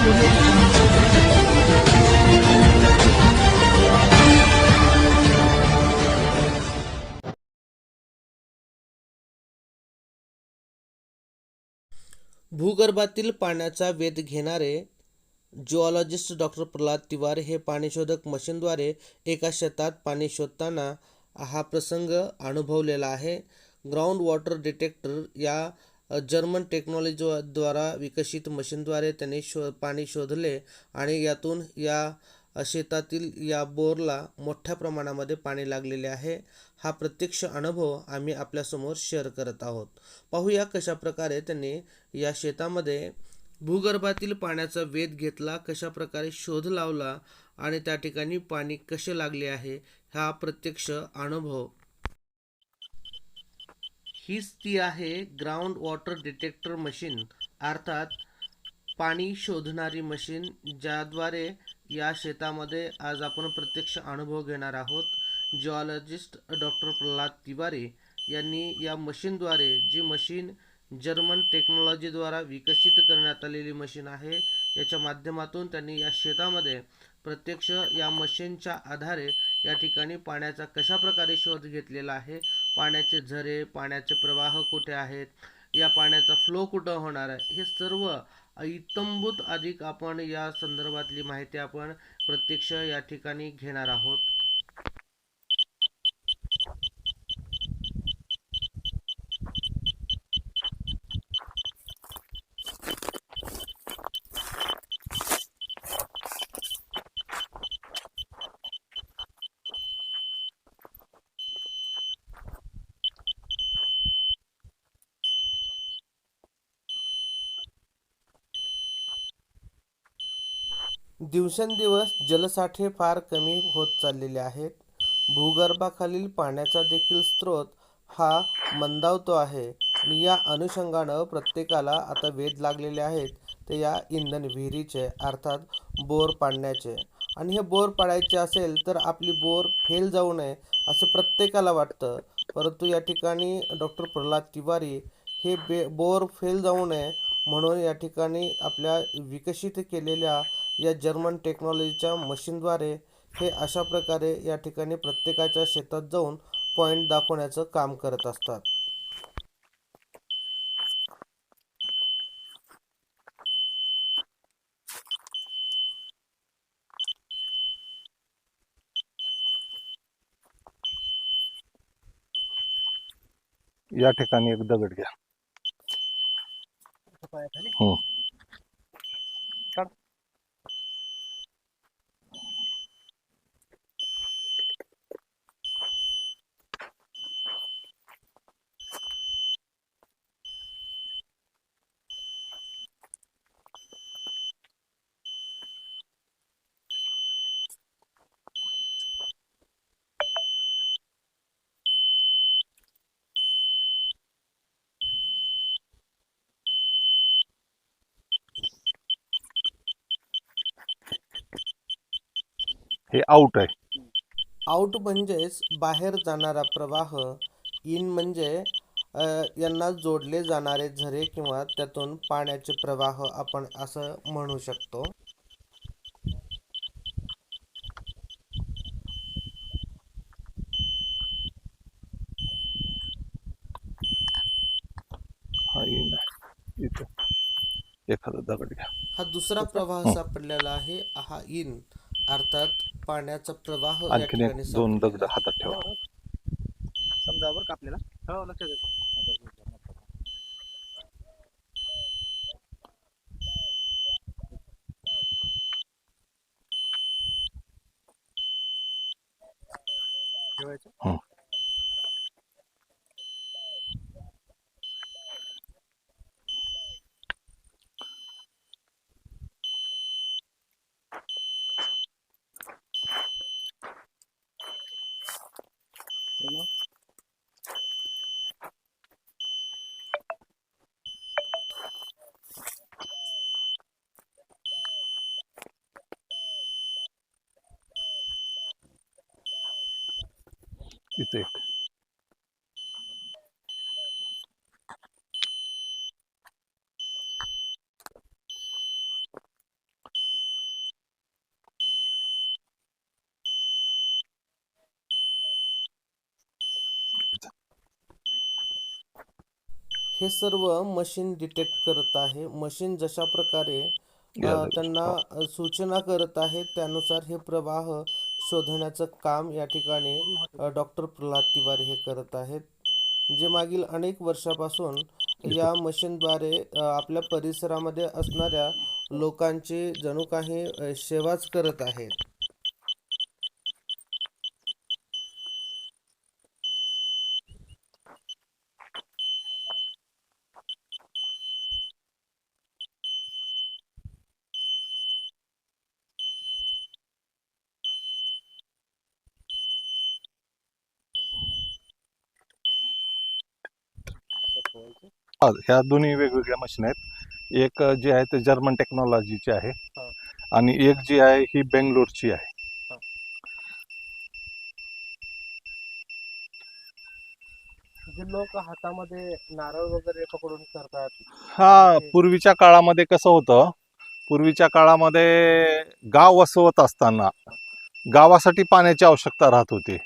भूगर्भातील पाण्याचा वेध घेणारे जिओलॉजिस्ट डॉक्टर प्रल्हाद तिवारी हे पाणीशोधक मशीनद्वारे एका शेतात पाणी शोधताना हा प्रसंग अनुभवलेला आहे. ग्राउंड वॉटर डिटेक्टर या जर्मन टेक्नॉलॉजीद्वारा विकसित मशीनद्वारे त्यांनी शो पाणी शोधले आणि यातून या शेतातील या बोरला मोठ्या प्रमाणामध्ये पाणी लागलेले आहे. हा प्रत्यक्ष अनुभव आम्ही आपल्यासमोर शेअर करत आहोत. पाहूया कशा प्रकारे त्यांनी या शेतामध्ये भूगर्भातील पाण्याचा वेध घेतला कशा प्रकारे शोध लावला आणि त्या ठिकाणी पाणी कसे लागले आहे हा प्रत्यक्ष अनुभव हीच ती आहे ग्राउंड वॉटर डिटेक्टर मशीन अर्थात पाणी शोधणारी मशीन ज्याद्वारे या शेतामध्ये आज आपण प्रत्यक्ष अनुभव घेणार आहोत. जिओलॉजिस्ट डॉक्टर प्रल्हाद तिवारी यांनी या मशीनद्वारे जी मशीन जर्मन टेक्नॉलॉजीद्वारा विकसित करण्यात आलेली मशीन आहे याच्या माध्यमातून त्यांनी या शेतामध्ये प्रत्यक्ष या मशीनच्या आधारे या ठिकाणी पाण्याचा कशा प्रकारे शोध घेतलेला आहे पाण्याचे झरे पाण्याचे प्रवाह कुठे आहेत या पाण्याचा फ्लो कुठं होणार आहे हे सर्व इतंभूत अधिक आपण या संदर्भातली माहिती आपण प्रत्यक्ष या ठिकाणी घेणार आहोत. दिवसेंदिवस जलसाठे फार कमी होत चाललेले आहेत. भूगर्भाखालील पाण्याचा देखील स्रोत हा मंदावतो आहे. आणि या अनुषंगानं प्रत्येकाला आता वेध लागलेले आहेत ते या इंधन विहिरीचे अर्थात बोर पाडण्याचे. आणि हे बोर पाडायचे असेल तर आपली बोर फेल जाऊ नये असं प्रत्येकाला वाटतं. परंतु या ठिकाणी डॉक्टर प्रल्हाद तिवारी हे बे बोर फेल जाऊ नये म्हणून या ठिकाणी आपल्या विकसित केलेल्या या जर्मन टेक्नॉलॉजीच्या मशीनद्वारे हे अशा प्रकारे या ठिकाणी प्रत्येकाच्या शेतात जाऊन पॉईंट दाखवण्याचं काम करत असतात. या ठिकाणी एक दगड घ्या. हे आउट आहे. आउट म्हणजेच बाहेर जाणारा प्रवाह इन म्हणजे यांना जोडले जाणारे झरे किंवा त्यातून पाण्याचे प्रवाह आपण असं म्हणू शकतो. हा दुसरा प्रवाह सापडलेला आहे. हा इन अर्थात पाण्याचा प्रवाह या आणखीन एक ठिकाणी दोन सापडलेला दगड. हातात ठेवा. समजा बरं का आपल्याला हो लक्षात येतं. तिथं हे सर्व मशीन डिटेक्ट करत आहे. मशीन जशा प्रकारे त्यांना सूचना करत आहे त्यानुसार हे प्रवाह शोधण्याचं काम या ठिकाणी डॉक्टर प्रल्हाद तिवारी हे करत आहेत जे मागील अनेक वर्षापासून या मशीनद्वारे आपल्या परिसरामध्ये असणाऱ्या लोकांची जणू काही सेवाच करत आहेत. ह्या दोन्ही वेगवेगळ्या मशीन आहेत. एक जी आहे ते जर्मन टेक्नॉलॉजीची आहे. आणि एक जी आहे ही बेंगलोरची आहे. जे लोक हातामध्ये नारळ वगैरे पकडून करतात. हा पूर्वीच्या काळामध्ये कसं होतं? पूर्वीच्या काळामध्ये गाव वसवत असताना गावासाठी पाण्याची आवश्यकता राहत होती.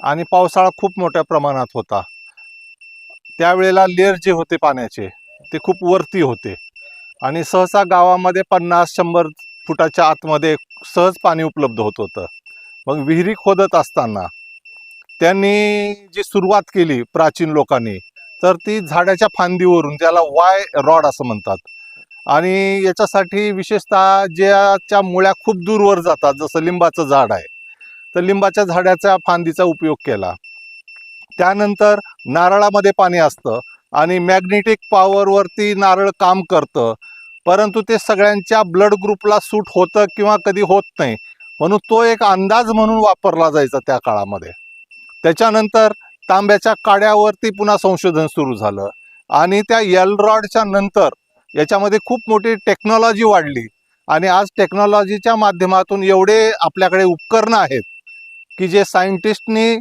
आणि पावसाळा खूप मोठ्या प्रमाणात होता. त्यावेळेला लेअर जे होते पाण्याचे ते खूप वरती होते. आणि सहसा गावामध्ये पन्नास शंभर फुटाच्या आतमध्ये सहज पाणी उपलब्ध होत होतं. मग विहिरी खोदत असताना त्यांनी जी सुरुवात केली प्राचीन लोकांनी तर ती झाडाच्या फांदीवरून त्याला वाय रॉड असं म्हणतात. आणि याच्यासाठी विशेषतः ज्याच्या मुळ्या खूप दूरवर जातात जसं लिंबाचं झाड आहे. तर लिंबाच्या झाडाच्या फांदीचा उपयोग केला. त्यानंतर नारळामध्ये पाणी असतं आणि मॅग्नेटिक पॉवरवरती नारळ काम करतं. परंतु ते सगळ्यांच्या ब्लड ग्रुपला सूट होतं किंवा कधी होत नाही. म्हणून तो एक अंदाज म्हणून वापरला जायचा त्या काळामध्ये. त्याच्यानंतर तांब्याच्या काड्यावरती पुन्हा संशोधन सुरू झालं. आणि त्या यल रॉडच्या नंतर याच्यामध्ये खूप मोठी टेक्नॉलॉजी वाढली. आणि आज टेक्नॉलॉजीच्या माध्यमातून एवढे आपल्याकडे उपकरणं आहेत की जे सायंटिस्टनी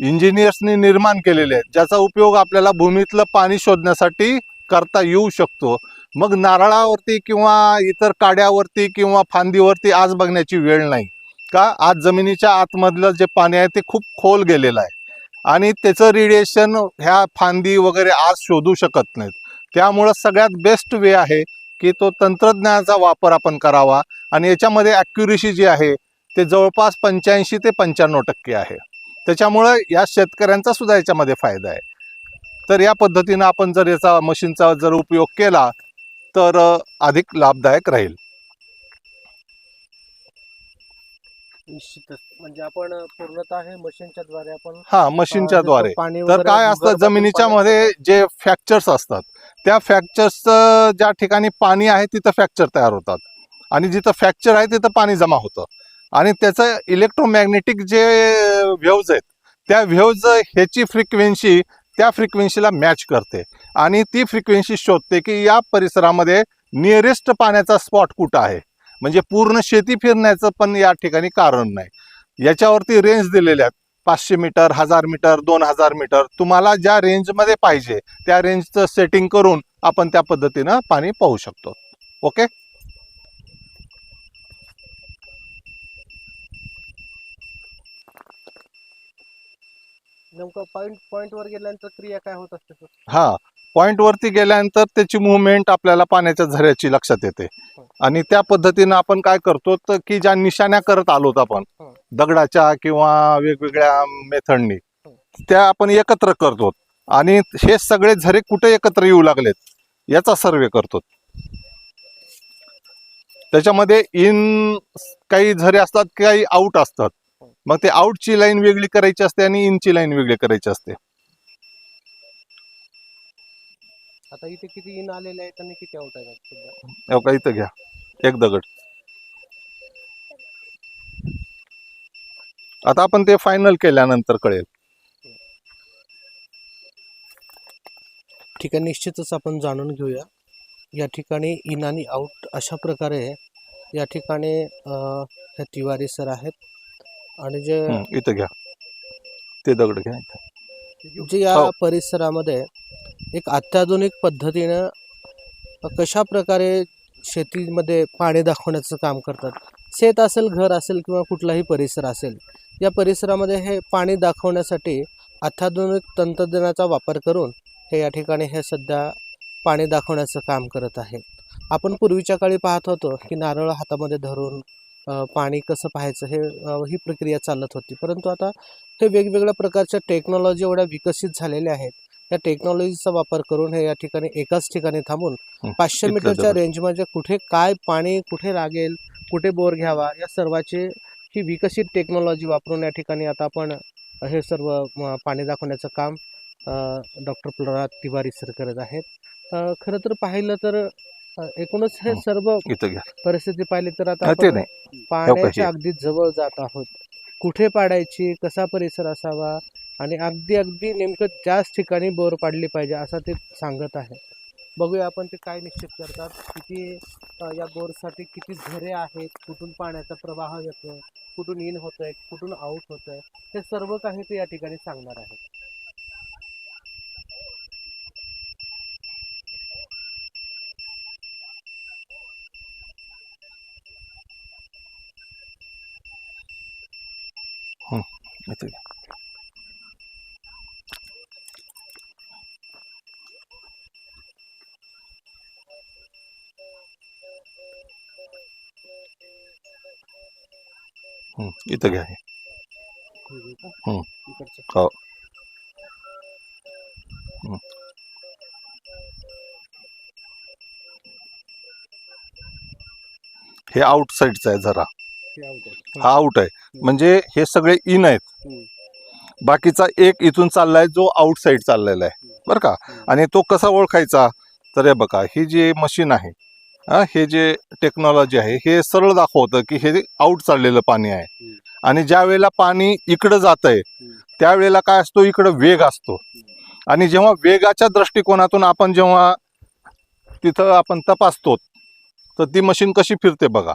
इंजिनियर्सनी निर्माण केलेले आहेत ज्याचा उपयोग आपल्याला भूमीतलं पाणी शोधण्यासाठी करता येऊ शकतो. मग नारळावरती किंवा इतर काड्यावरती किंवा फांदीवरती आज बघण्याची वेळ नाही. का? आज जमिनीच्या आतमधलं जे पाणी आहे ते खूप खोल गेलेलं आहे. आणि त्याचं रेडिएशन ह्या फांदी वगैरे आज शोधू शकत नाहीत. त्यामुळं सगळ्यात बेस्ट वे आहे की तो तंत्रज्ञानाचा वापर आपण करावा. आणि याच्यामध्ये ॲक्युरेसी जी आहे ते जवळपास पंच्याऐंशी ते पंच्याण्णव टक्के आहे. त्याच्यामुळं या शेतकऱ्यांचा सुद्धा याच्यामध्ये फायदा आहे. तर या पद्धतीनं आपण जर याचा मशीनचा जर उपयोग केला तर अधिक लाभदायक राहील. निश्चितच. म्हणजे आपण पूर्णतः हे मशीनच्या द्वारे आपण हा मशीनच्या द्वारे. तर काय असतं भूगर्भातून जमिनीच्या मध्ये जे फ्रॅक्चर्स असतात त्या फ्रॅक्चर्सचं ज्या ठिकाणी पाणी आहे तिथं फ्रॅक्चर तयार होतात. आणि जिथं फ्रॅक्चर आहे तिथं पाणी जमा होतं. आणि त्याचं इलेक्ट्रोमॅग्नेटिक जे व्हेव्ज आहेत त्या व्हेव्ज ह्याची फ्रिक्वेन्सी त्या फ्रिक्वेन्सीला मॅच करते. आणि ती फ्रिक्वेन्सी शोधते की या परिसरामध्ये नियरेस्ट पाण्याचा स्पॉट कुठं आहे? म्हणजे पूर्ण शेती फिरण्याचं पण या ठिकाणी कारण नाही. याच्यावरती रेंज दिलेल्या आहेत. पाचशे मीटर हजार मीटर दोन हजार मीटर. तुम्हाला ज्या रेंजमध्ये पाहिजे त्या रेंजचं सेटिंग करून आपण त्या पद्धतीनं पाणी पाहू शकतो. ओके नेमकं पॉइंट पॉइंट वर गेल्यानंतर क्रिया काय होत असते? हा पॉइंट वरती गेल्यानंतर त्याची मुवमेंट आपल्याला पाण्याच्या झऱ्याची लक्षात येते. आणि त्या पद्धतीनं आपण काय करतो तर की ज्या निशाण्या करत आलोत आपण हं. दगडाच्या किंवा वेगवेगळ्या मेथडनी त्या आपण एकत्र करतो. आणि हे सगळे झरे कुठे एकत्र येऊ लागलेत याचा सर्वे करतो. त्याच्यामध्ये इन काही झरे असतात काही आउट असतात. मग ते आउटची लाईन वेगळी करायची असते आणि इनची लाईन वेगळी करायची असते. आता इथे किती इन आलेले आहेत आणि किती आउट आहेत हो का इथं घ्या. एक दगड आता आपण ते फायनल केल्यानंतर कळेल. ठीक आहे निश्चितच आपण जाणून घेऊया. या ठिकाणी इन आणि आऊट अशा प्रकारे या ठिकाणी हे तिवारी सर आहेत. आणि जे इथं घ्या ते दगड घ्या इथं. जे या हो. परिसरामध्ये एक अत्याधुनिक पद्धतीनं कशा प्रकारे शेतीमध्ये पाणी दाखवण्याचं काम करतात शेत असेल घर असेल किंवा कुठलाही परिसर असेल या परिसरामध्ये हे पाणी दाखवण्यासाठी अत्याधुनिक तंत्रज्ञानाचा वापर करून हे या ठिकाणी हे सध्या पाणी दाखवण्याचं काम करत आहे आपण पूर्वीच्या काळी पाहत होतो की नारळ हातामध्ये धरून पाणी कसं पाहायचं हे ही प्रक्रिया चालत होती. परंतु आता हे वेगवेगळ्या प्रकारच्या टेक्नॉलॉजी एवढ्या विकसित झालेल्या आहेत. या टेक्नॉलॉजीचा वापर करून हे या ठिकाणी एकाच ठिकाणी थांबून पाचशे मीटरच्या. रेंजमध्ये कुठे काय पाणी कुठे लागेल कुठे बोर घ्यावा या सर्वाची ही विकसित टेक्नॉलॉजी वापरून या ठिकाणी आता आपण हे सर्व पाणी दाखवण्याचं काम डॉक्टर प्रल्हाद तिवारी सर करत आहेत. खरं तर पाहिलं तर एकूणच हे हं. सर्व इथं घ्या. परिस्थिती पाहिली तर आता हा, ते आपण नाही. पाण्याच्या. अगदी जवळ जात आहोत. कुठे पाडायची कसा परिसर असावा आणि अगदी अगदी नेमकं त्याच ठिकाणी बोर पाडली पाहिजे असं ते सांगत आहे. बघूया आपण ते काय निश्चित करतात. किती अ, या बोरसाठी किती झरे आहेत कुठून पाण्याचा प्रवाह येतो कुठून इन होतोय कुठून आउट होतोय हे सर्व काही ते या ठिकाणी सांगणार आहे हं, इथं घ्या हे. हं. आउट साईडचं आहे जरा हे आउट आहे म्हणजे हे सगळे इन आहेत. बाकीचा एक इथून चाललाय जो आउट साईड चाललेला आहे. बरं का. आणि तो कसा ओळखायचा? तर हे बघा ही जी मशीन आहे हा, हे जे टेक्नॉलॉजी आहे हे सरळ दाखवतं की हे आउट चाललेलं पाणी आहे. आणि ज्या वेळेला पाणी इकडं जात आहे. त्यावेळेला काय असतो? इकडं वेग असतो. आणि जेव्हा वेगाच्या दृष्टिकोनातून आपण जेव्हा तिथं आपण तपासतो तर ती मशीन कशी फिरते बघा.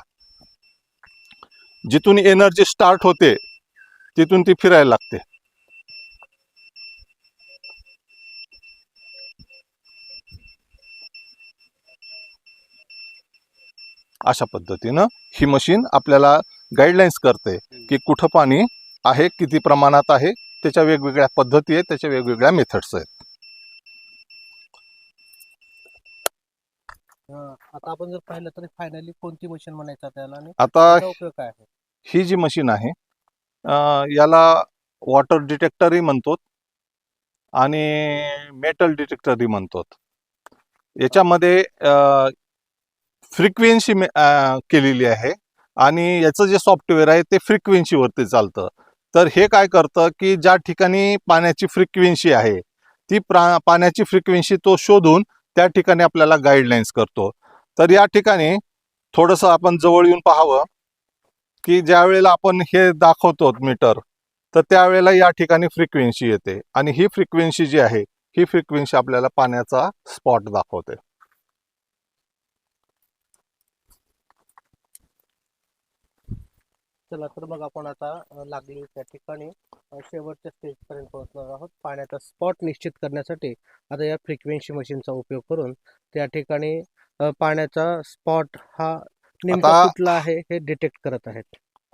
जिथून एनर्जी स्टार्ट होते तिथून ती फिरायला लागते. अशा पद्धतीनं ही मशीन आपल्याला गाईडलाईन्स करते की कुठं पाणी आहे किती प्रमाणात आहे त्याच्या वेगवेगळ्या पद्धती आहेत त्याच्या वेगवेगळ्या मेथड्स आहेत. आता आपण जर पाहिलं तर फायनली कोणती मशीन म्हणायचं त्याला आता ही जी मशीन आहे याला वॉटर डिटेक्टरही म्हणतो आणि मेटल डिटेक्टरही म्हणतो याच्यामध्ये फ्रिक्वेन्सी केलेली आहे आणि याचं जे सॉफ्टवेअर आहे ते फ्रिक्वेन्सीवरती चालतं. तर हे काय करतं की ज्या ठिकाणी पाण्याची फ्रिक्वेन्सी आहे ती प्रा पाण्याची फ्रिक्वेन्सी तो शोधून त्या ठिकाणी आपल्याला गाईडलाईन्स करतो. तर या ठिकाणी थोडंसं आपण जवळ येऊन पाहावं. की ज्या वेळेला आपण हे दाखवतो मीटर तर त्यावेळेला या ठिकाणी फ्रिक्वेन्सी येते. आणि ही फ्रिक्वेन्सी जी आहे ही फ्रिक्वेन्सी आपल्याला पाण्याचा स्पॉट दाखवते. चला तर मग आपण आता लागली त्या ठिकाणी शेवटच्या स्टेज पर्यंत पोहोचणार आहोत. पाण्याचा स्पॉट निश्चित करण्यासाठी आता या फ्रिक्वेन्सी मशीनचा उपयोग करून त्या ठिकाणी पाण्याचा स्पॉट हा नेमका आता- कुठला आहे हे डिटेक्ट करत आहेत.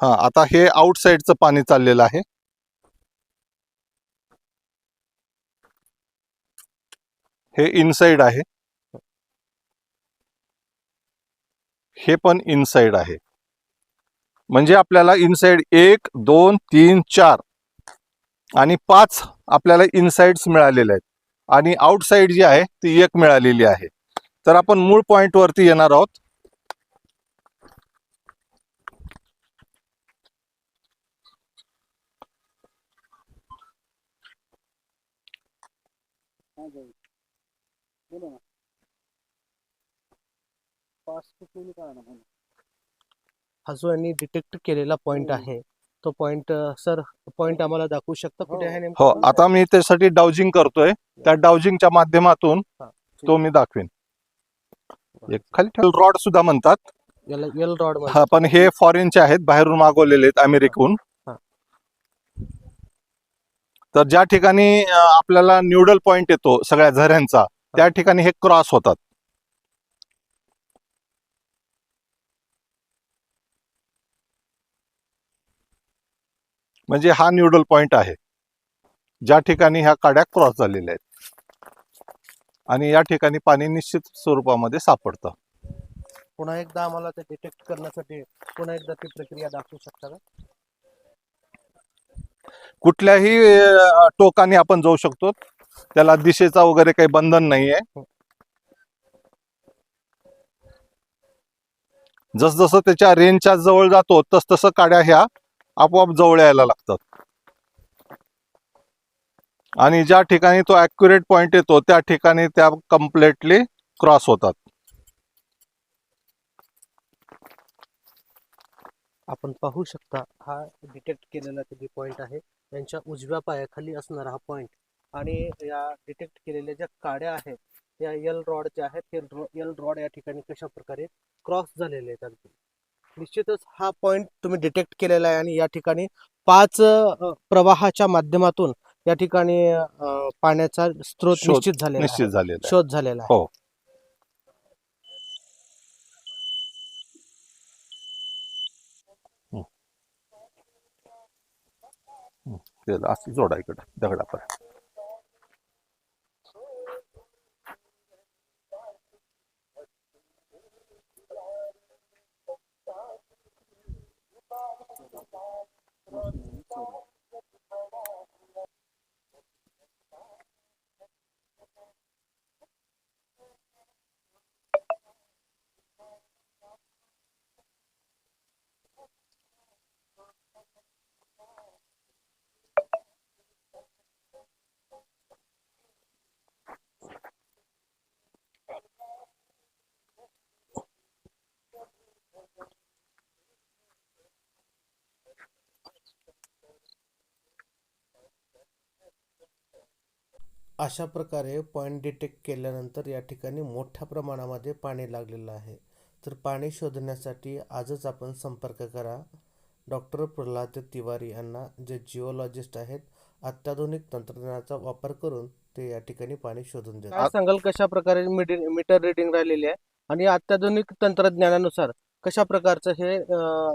हा आता हे आउटसाईडचं पाणी चाललेलं आहे. हे इनसाइड आहे. हे पण इनसाइड आहे. म्हणजे आपल्याला इनसाइड एक दोन तीन चार आणि पाच आपल्याला इनसाइड्स मिळालेले आहेत. आणि आउटसाइड जी आहे ती एक मिळालेली आहे. तर आपण मूळ पॉइंट वरती येणार आहोत. हा जो यांनी डिटेक्ट केलेला पॉइंट आहे. तो पॉइंट सर पॉइंट आम्हाला दाखवू शकता कुठे आहे नेमका? हो? आता मी त्यासाठी डाउजिंग करतोय. त्या डाउजिंगच्या माध्यमातून हा, तो मी दाखवेन. एक खाली रॉड सुद्धा म्हणतात. याला एल रॉड हा पण हे फॉरेनचे आहेत बाहेरून मागवलेले आहेत अमेरिकेहून. हा. तर ज्या ठिकाणी अं, आपल्याला न्यूडल पॉइंट येतो सगळ्या झऱ्यांचा त्या ठिकाणी हे क्रॉस होतात. म्हणजे हा न्यूडल पॉइंट आहे. ज्या ठिकाणी ह्या काड्या क्रॉस झालेल्या आहेत. आणि या ठिकाणी पाणी निश्चित स्वरूपामध्ये सापडतं. पुन्हा एकदा आम्हाला ते डिटेक्ट करण्यासाठी पुन्हा एकदा ती प्रक्रिया दाखवू शकता का? कुठल्याही टोकाने आपण जाऊ शकतो. त्याला दिशेचा वगैरे काही बंधन नाहीये. जसजसं त्याच्या रेंजच्या जवळ जातो तस तसं काड्या ह्या आपोआप जवळ यायला लागतात. आणि ज्या ठिकाणी तो अॅक्युरेट पॉइंट येतो त्या ठिकाणी त्या कम्प्लेटली क्रॉस होतात. आपण पाहू शकता हा डिटेक्ट केलेला किती पॉइंट आहे. त्यांच्या उजव्या पायाखाली असणारा हा पॉइंट आणि या डिटेक्ट केलेल्या ज्या काड्या आहेत या यल रॉडच्या आहेत ते यल रॉड या ठिकाणी कशा प्रकारे क्रॉस झालेले आहेत अगदी. निश्चितच हा पॉइंट तुम्ही डिटेक्ट केलेला आहे आणि या ठिकाणी पाच प्रवाहाच्या माध्यमातून या ठिकाणी पाण्याचा स्रोत निश्चित झालेला निश्चित झालेलं शोध झालेला हो. असं जोडा इकडं. दगडापर्यंत. अशा प्रकारे पॉईंट डिटेक्ट केल्यानंतर या ठिकाणी मोठ्या प्रमाणामध्ये पाणी लागलेलं आहे. तर पाणी शोधण्यासाठी आजच आपण संपर्क करा. डॉक्टर प्रल्हाद तिवारी यांना जे जिओलॉजिस्ट आहेत अत्याधुनिक तंत्रज्ञानाचा वापर करून ते या ठिकाणी पाणी शोधून देतात. सांगाल कशा प्रकारे मीटर रिडिंग राहिलेली आहे आणि अत्याधुनिक तंत्रज्ञानानुसार कशा प्रकारचं हे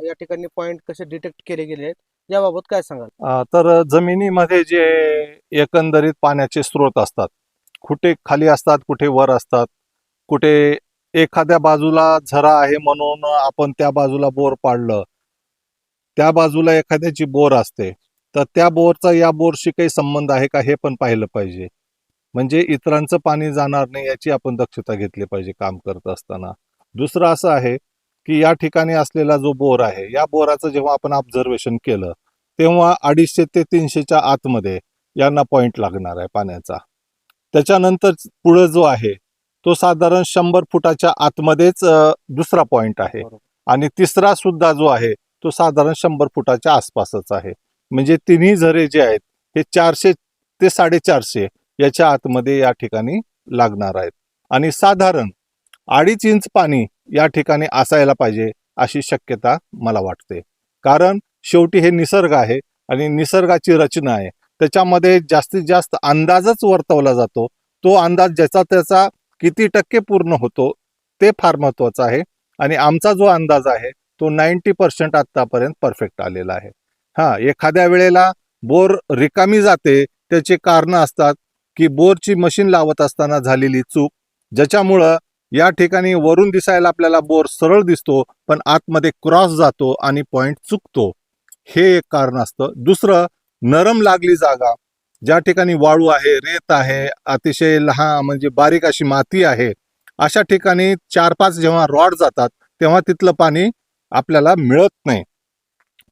या ठिकाणी पॉईंट कसे डिटेक्ट केले गेले आहेत याबाबत काय सांगाल? तर जमिनीमध्ये जे एकंदरीत पाण्याचे स्रोत असतात कुठे खाली असतात कुठे वर असतात कुठे एखाद्या बाजूला झरा आहे म्हणून आपण त्या बाजूला बोर पाडलं त्या बाजूला एखाद्याची बोर असते तर त्या बोरचा या बोरशी काही संबंध आहे का हे पण पाहिलं पाहिजे. म्हणजे इतरांचं पाणी जाणार नाही याची आपण दक्षता घेतली पाहिजे काम करत असताना. दुसरं असं आहे की या ठिकाणी असलेला जो बोर आहे या बोराचं जेव्हा आपण ऑब्झर्वेशन केलं तेव्हा अडीचशे ते तीनशेच्या आतमध्ये यांना पॉइंट लागणार आहे पाण्याचा. त्याच्यानंतर पुढे जो आहे तो साधारण शंभर फुटाच्या आतमध्येच दुसरा पॉइंट आहे. आणि तिसरा सुद्धा जो आहे तो साधारण शंभर फुटाच्या आसपासच आहे. म्हणजे तिन्ही झरे जे आहेत हे चारशे ते साडेचारशे याच्या आतमध्ये या ठिकाणी लागणार आहेत. आणि साधारण अडीच इंच पाणी या ठिकाणी असायला पाहिजे अशी शक्यता मला वाटते. कारण शेवटी हे निसर्ग आहे आणि निसर्गाची रचना आहे. त्याच्यामध्ये जास्तीत जास्त अंदाजच वर्तवला जातो. तो अंदाज ज्याचा त्याचा किती टक्के पूर्ण होतो ते फार महत्वाचं आहे. आणि आमचा जो अंदाज आहे तो नाईन्टी पर्सेंट आत्तापर्यंत परफेक्ट आलेला आहे. हा एखाद्या वेळेला बोर रिकामी जाते त्याचे कारणं असतात की बोरची मशीन लावत असताना झालेली चूक ज्याच्यामुळं या ठिकाणी वरून दिसायला आपल्याला बोर सरळ दिसतो पण आतमध्ये क्रॉस जातो आणि पॉईंट चुकतो. हे एक कारण असतं. दुसरं नरम लागली जागा. ज्या ठिकाणी वाळू आहे रेत आहे अतिशय लहान म्हणजे बारीक अशी माती आहे अशा ठिकाणी चार पाच जेव्हा रॉड जातात तेव्हा तिथलं पाणी आपल्याला मिळत नाही.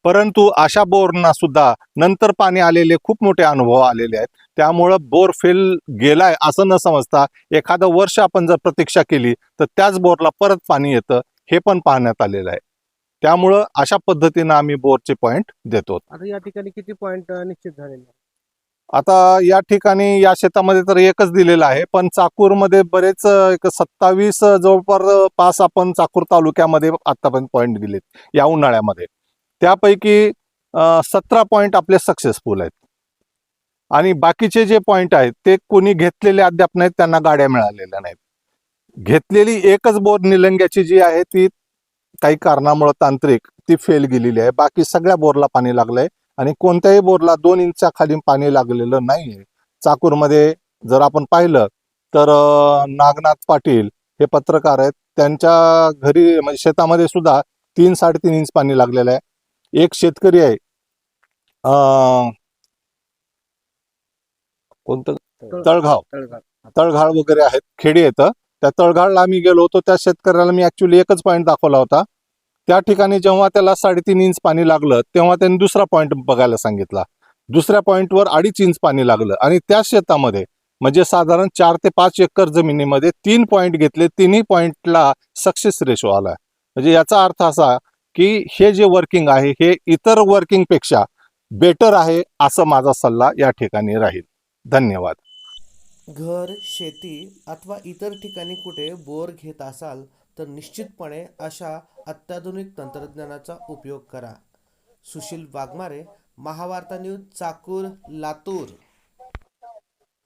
परंतु अशा बोरना सुद्धा नंतर पाणी आलेले खूप मोठे अनुभव आलेले आहेत. त्यामुळं बोर फेल गेलाय असं न समजता एखादं वर्ष आपण जर प्रतीक्षा केली तर त्याच बोरला परत पाणी येतं हे पण पाहण्यात आलेलं आहे. त्यामुळं अशा पद्धतीनं आम्ही बोरचे पॉइंट देतो. आता या ठिकाणी किती पॉईंट निश्चित झालेले? आता या ठिकाणी या शेतामध्ये तर एकच दिलेलं आहे पण चाकूरमध्ये बरेच एक सत्तावीस जवळपास आपण चाकूर तालुक्यामध्ये आतापर्यंत पॉईंट दिलेत या उन्हाळ्यामध्ये. त्यापैकी सतरा पॉईंट आपले सक्सेसफुल आहेत. आणि बाकीचे जे पॉईंट आहेत ते कोणी घेतलेले अद्याप नाहीत त्यांना गाड्या मिळालेल्या नाहीत. घेतलेली एकच बोर निलंग्याची जी आहे ती काही कारणामुळे तांत्रिक ती फेल गेलेली आहे. बाकी सगळ्या बोरला पाणी लागलंय आणि कोणत्याही बोरला दोन इंचा खाली पाणी लागलेलं नाहीये. चाकूरमध्ये जर आपण पाहिलं तर नागनाथ पाटील हे पत्रकार आहेत. त्यांच्या घरी म्हणजे शेतामध्ये सुद्धा तीन साडेतीन इंच पाणी लागलेलं आहे. एक शेतकरी आहे. कोणतं? तळघाव तळघाळ वगैरे आहेत. खेडी येतं त्या तळघाळला आम्ही गेलो होतो. त्या शेतकऱ्याला मी ऍक्च्युली एकच पॉईंट दाखवला होता. त्या ठिकाणी जेव्हा त्याला साडेतीन इंच पाणी लागलं तेव्हा त्यांनी दुसरा पॉईंट बघायला सांगितला. दुसऱ्या पॉईंटवर अडीच इंच पाणी लागलं. आणि त्या शेतामध्ये म्हणजे साधारण चार ते पाच एकर जमिनीमध्ये तीन पॉईंट घेतले. तिन्ही पॉईंटला सक्सेस रेशो आला म्हणजे याचा अर्थ असा की हे जे वर्किंग आहे हे इतर वर्किंगपेक्षा बेटर आहे असं माझा सल्ला या ठिकाणी राहील. धन्यवाद. घर शेती अथवा इतर ठिकाणी कुठे बोर घेत असाल तर निश्चितपणे अशा अत्याधुनिक तंत्रज्ञानाचा उपयोग करा. सुशील वाघमारे महावार्ता न्यूज चाकूर लातूर.